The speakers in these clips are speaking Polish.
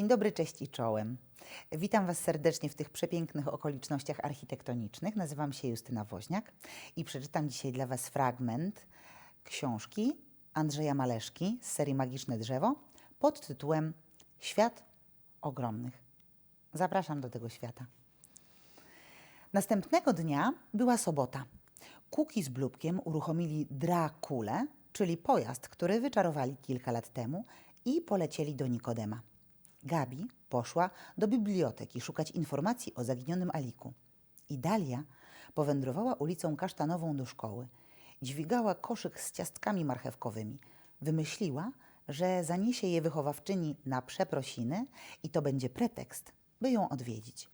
Dzień dobry, cześć i czołem. Witam Was serdecznie w tych przepięknych okolicznościach architektonicznych. Nazywam się Justyna Woźniak i przeczytam dzisiaj dla Was fragment książki Andrzeja Maleszki z serii Magiczne Drzewo pod tytułem Świat ogromnych. Zapraszam do tego świata. Następnego dnia była sobota. Kuki z Blubkiem uruchomili Drakulę, czyli pojazd, który wyczarowali kilka lat temu i polecieli do Nikodema. Gabi poszła do biblioteki szukać informacji o zaginionym Aliku. I Dalia powędrowała ulicą Kasztanową do szkoły. Dźwigała koszyk z ciastkami marchewkowymi. Wymyśliła, że zaniesie je wychowawczyni na przeprosiny i to będzie pretekst, by ją odwiedzić.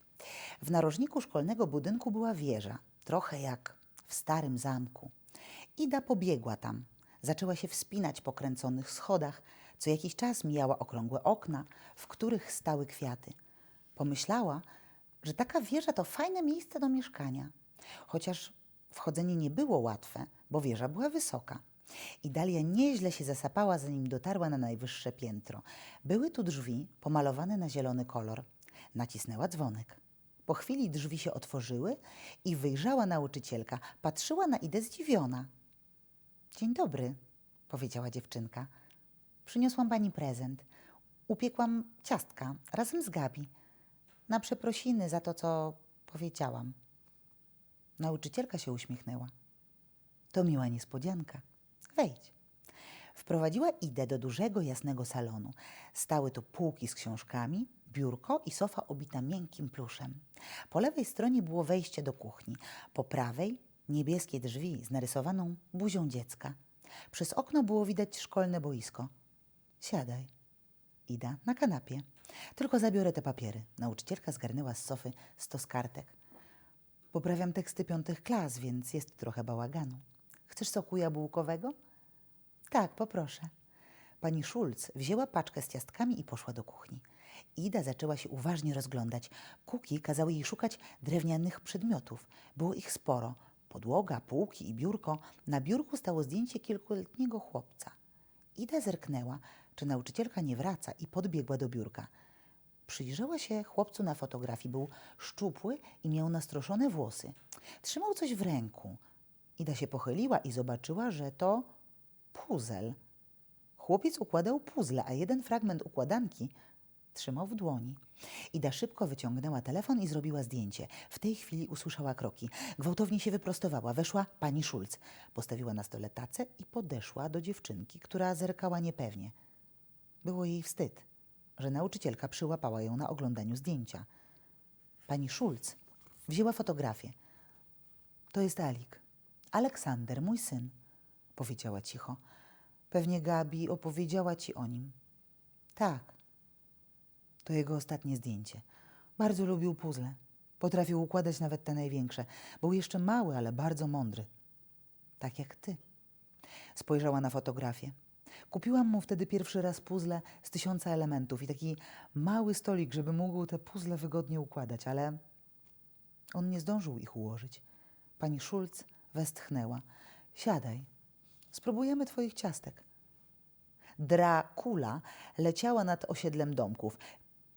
W narożniku szkolnego budynku była wieża, trochę jak w starym zamku. Ida pobiegła tam. Zaczęła się wspinać po kręconych schodach. Co jakiś czas mijała okrągłe okna, w których stały kwiaty. Pomyślała, że taka wieża to fajne miejsce do mieszkania. Chociaż wchodzenie nie było łatwe, bo wieża była wysoka. I Dalia nieźle się zasapała, zanim dotarła na najwyższe piętro. Były tu drzwi pomalowane na zielony kolor. Nacisnęła dzwonek. Po chwili drzwi się otworzyły i wyjrzała nauczycielka. Patrzyła na Idę zdziwiona. Dzień dobry, powiedziała dziewczynka. Przyniosłam pani prezent. Upiekłam ciastka razem z Gabi. Na przeprosiny za to, co powiedziałam. Nauczycielka się uśmiechnęła. To miła niespodzianka. Wejdź. Wprowadziła Idę do dużego, jasnego salonu. Stały tu półki z książkami, biurko i sofa obita miękkim pluszem. Po lewej stronie było wejście do kuchni, po prawej niebieskie drzwi z narysowaną buzią dziecka. Przez okno było widać szkolne boisko. Siadaj. Ida na kanapie. Tylko zabiorę te papiery. Nauczycielka zgarnęła z sofy stos kartek. Poprawiam teksty piątych klas, więc jest trochę bałaganu. Chcesz soku jabłkowego? Tak, poproszę. Pani Schulz wzięła paczkę z ciastkami i poszła do kuchni. Ida zaczęła się uważnie rozglądać. Kuki kazały jej szukać drewnianych przedmiotów. Było ich sporo. Podłoga, półki i biurko. Na biurku stało zdjęcie kilkuletniego chłopca. Ida zerknęła, czy nauczycielka nie wraca i podbiegła do biurka. Przyjrzała się chłopcu na fotografii. Był szczupły i miał nastroszone włosy. Trzymał coś w ręku. Ida się pochyliła i zobaczyła, że to puzel. Chłopiec układał puzzle, a jeden fragment układanki trzymał w dłoni. Ida szybko wyciągnęła telefon i zrobiła zdjęcie. W tej chwili usłyszała kroki. Gwałtownie się wyprostowała. Weszła pani Schulz. Postawiła na stole tacę i podeszła do dziewczynki, która zerkała niepewnie. Było jej wstyd, że nauczycielka przyłapała ją na oglądaniu zdjęcia. Pani Schulz wzięła fotografię. To jest Alik. Aleksander, mój syn, powiedziała cicho. Pewnie Gabi opowiedziała ci o nim. Tak. To jego ostatnie zdjęcie. Bardzo lubił puzzle. Potrafił układać nawet te największe. Był jeszcze mały, ale bardzo mądry. Tak jak ty. Spojrzała na fotografię. Kupiłam mu wtedy pierwszy raz puzzle z tysiąca elementów i taki mały stolik, żeby mógł te puzzle wygodnie układać, ale on nie zdążył ich ułożyć. Pani Schulz westchnęła. Siadaj. Spróbujemy twoich ciastek. Dracula leciała nad osiedlem domków.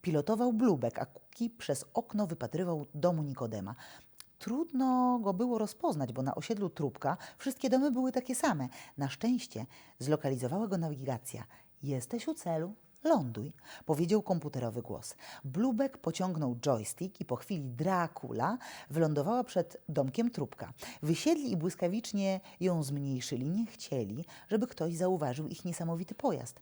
Pilotował blubek, a Kuki przez okno wypatrywał domu Nikodema. Trudno go było rozpoznać, bo na osiedlu Trubka wszystkie domy były takie same. Na szczęście zlokalizowała go nawigacja. Jesteś u celu, ląduj, powiedział komputerowy głos. Blubek pociągnął joystick i po chwili Dracula wylądowała przed domkiem Trubka. Wysiedli i błyskawicznie ją zmniejszyli. Nie chcieli, żeby ktoś zauważył ich niesamowity pojazd.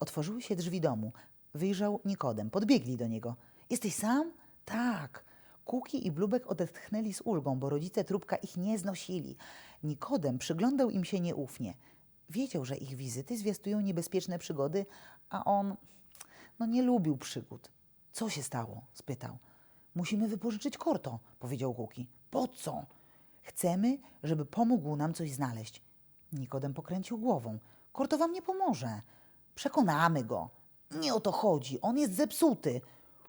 Otworzyły się drzwi domu. Wyjrzał Nikodem. Podbiegli do niego. Jesteś sam? Tak. Kuki i Blubek odetchnęli z ulgą, bo rodzice Trubka ich nie znosili. Nikodem przyglądał im się nieufnie. Wiedział, że ich wizyty zwiastują niebezpieczne przygody, a on no nie lubił przygód. Co się stało? spytał. Musimy wypożyczyć korto, powiedział Kuki. Po co? Chcemy, żeby pomógł nam coś znaleźć. Nikodem pokręcił głową. Korto wam nie pomoże. Przekonamy go. Nie o to chodzi. On jest zepsuty.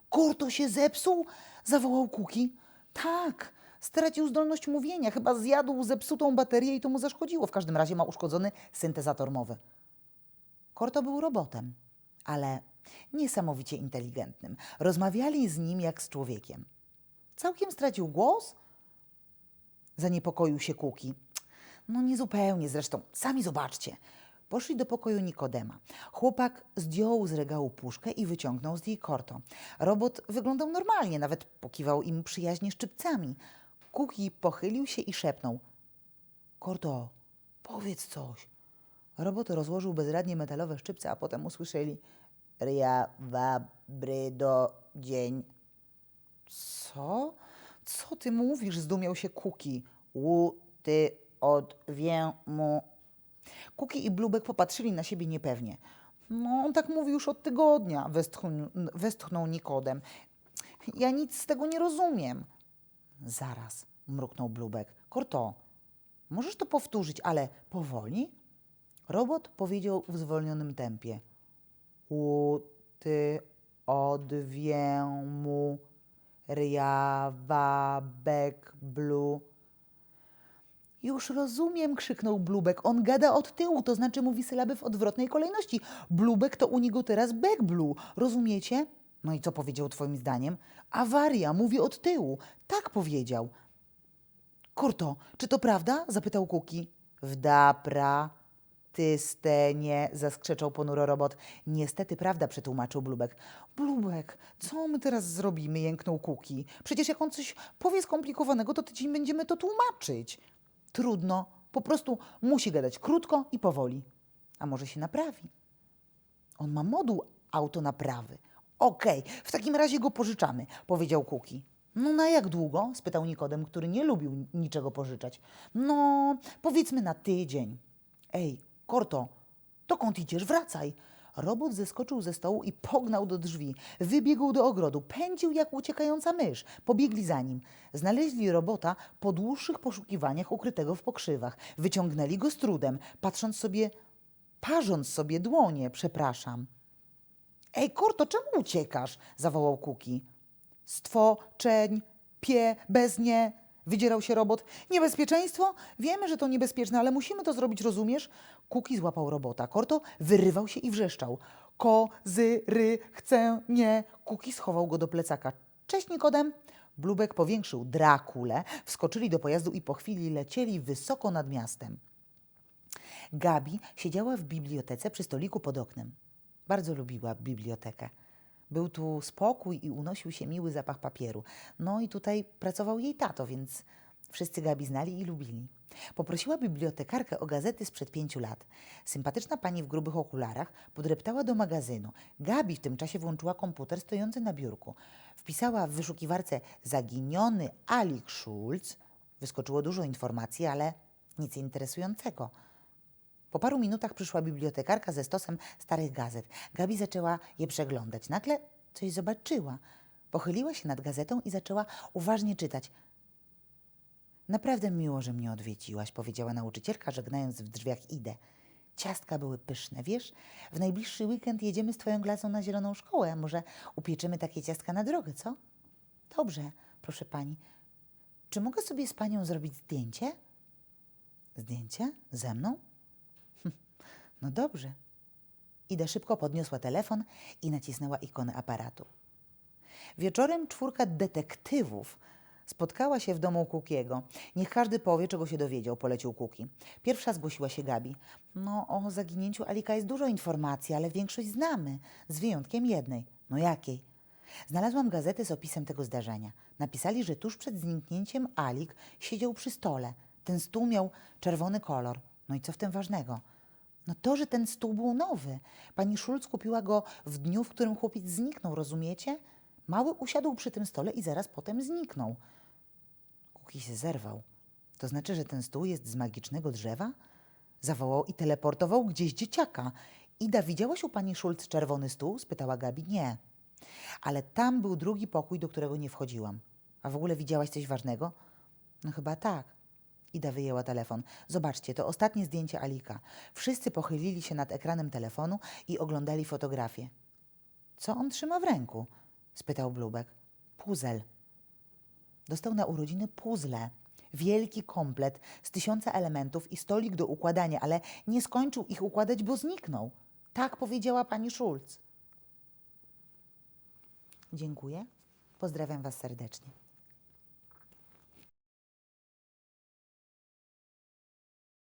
Korto się zepsuł? zawołał Kuki. Tak, stracił zdolność mówienia. Chyba zjadł zepsutą baterię i to mu zaszkodziło. W każdym razie ma uszkodzony syntezator mowy. Korto był robotem, ale Niesamowicie inteligentnym. Rozmawiali z nim jak z człowiekiem. Całkiem stracił głos? Zaniepokoił się Kuki. No niezupełnie zresztą, sami zobaczcie. Poszli do pokoju Nikodema. Chłopak zdjął z regału puszkę i wyciągnął z niej korto. Robot wyglądał normalnie, nawet pokiwał im przyjaźnie szczypcami. Kuki pochylił się i szepnął. Korto, powiedz coś. Robot rozłożył bezradnie metalowe szczypce, a potem usłyszeli Ria, wa, brydo, dzień. Co? Co ty mówisz? Zdumiał się Kuki. U, ty, od, wię, mu. Kuki i Blubek popatrzyli na siebie niepewnie. No, on tak mówi już od tygodnia, westchnął, Nikodem. Ja nic z tego nie rozumiem. Zaraz, mruknął Blubek. Korto, możesz to powtórzyć, ale powoli? Robot powiedział w zwolnionym tempie. U, ty, od, wię, mu, ria, wa, bek, blu. Już rozumiem, krzyknął Blubek. On gada od tyłu, to znaczy mówi sylaby w odwrotnej kolejności. Blubek to u niego teraz bek, blu. Rozumiecie? No i co powiedział twoim zdaniem? Awaria, mówi od tyłu. Tak powiedział. Kurto, czy to prawda? zapytał Kuki. Wdapra, ty stenie, zaskrzeczał ponuro robot. Niestety prawda, przetłumaczył Blubek. Blubek, co my teraz zrobimy? jęknął Kuki. Przecież jak on coś powie skomplikowanego, to tydzień będziemy to tłumaczyć. Trudno, po prostu musi gadać krótko i powoli. A może się naprawi? On ma moduł autonaprawy. Okej, w takim razie go pożyczamy, powiedział Kuki. No na jak długo? spytał Nikodem, który nie lubił niczego pożyczać. No, powiedzmy na tydzień. Ej, Korto, dokąd idziesz? Wracaj. Robot zeskoczył ze stołu i pognał do drzwi. Wybiegł do ogrodu, pędził jak uciekająca mysz. Pobiegli za nim. Znaleźli robota po dłuższych poszukiwaniach ukrytego w pokrzywach. Wyciągnęli go z trudem, patrząc sobie, parząc sobie dłonie, przepraszam. Ej, Korto, czemu uciekasz? zawołał Kuki. Stwo, czeń, pie, bez nie. Wydzierał się robot. Niebezpieczeństwo? Wiemy, że to niebezpieczne, ale musimy to zrobić, rozumiesz? Kuki złapał robota. Korto wyrywał się i wrzeszczał. Ko, zy, ry, chcę, nie. Kuki schował go do plecaka. Cześć, Nikodem. Blubek powiększył Drakulę, wskoczyli do pojazdu i po chwili lecieli wysoko nad miastem. Gabi siedziała w bibliotece przy stoliku pod oknem. Bardzo lubiła bibliotekę. Był tu spokój i unosił się miły zapach papieru. No i tutaj pracował jej tato, więc wszyscy Gabi znali i lubili. Poprosiła bibliotekarkę o gazety sprzed pięciu lat. Sympatyczna pani w grubych okularach podreptała do magazynu. Gabi w tym czasie włączyła komputer stojący na biurku. Wpisała w wyszukiwarce zaginiony Alik Schulz. Wyskoczyło dużo informacji, ale nic interesującego. Po paru minutach przyszła bibliotekarka ze stosem starych gazet. Gabi zaczęła je przeglądać. Nagle coś zobaczyła. Pochyliła się nad gazetą i zaczęła uważnie czytać. Naprawdę miło, że mnie odwiedziłaś, powiedziała nauczycielka, żegnając w drzwiach Idę. Ciastka były pyszne, wiesz? W najbliższy weekend jedziemy z twoją klasą na zieloną szkołę. Może upieczymy takie ciastka na drogę, co? Dobrze, proszę pani. Czy mogę sobie z panią zrobić zdjęcie? Zdjęcie? Ze mną? No dobrze. Ida szybko podniosła telefon i nacisnęła ikonę aparatu. Wieczorem czwórka detektywów spotkała się w domu Kukiego. Niech każdy powie, czego się dowiedział, polecił Kuki. Pierwsza zgłosiła się Gabi. No, o zaginięciu Alika jest dużo informacji, ale większość znamy, z wyjątkiem jednej. No jakiej? Znalazłam gazetę z opisem tego zdarzenia. Napisali, że tuż przed zniknięciem Alik siedział przy stole. Ten stół miał czerwony kolor. No i co w tym ważnego? No to, że ten stół był nowy. Pani Szulc kupiła go w dniu, w którym chłopiec zniknął, rozumiecie? Mały usiadł przy tym stole i zaraz potem zniknął. Kuki się zerwał. To znaczy, że ten stół jest z magicznego drzewa? Zawołał i teleportował gdzieś dzieciaka. Ida, widziałaś u pani Szulc czerwony stół? spytała Gabi. Nie. Ale tam był drugi pokój, do którego nie wchodziłam. A w ogóle widziałaś coś ważnego? No chyba tak. Ida wyjęła telefon. Zobaczcie, to ostatnie zdjęcie Alika. Wszyscy pochylili się nad ekranem telefonu i oglądali fotografię. Co on trzyma w ręku? spytał Blubek. Puzel. Dostał na urodziny puzzle. Wielki komplet z tysiąca elementów i stolik do układania, ale nie skończył ich układać, bo zniknął. Tak powiedziała pani Schulz. Dziękuję. Pozdrawiam Was serdecznie.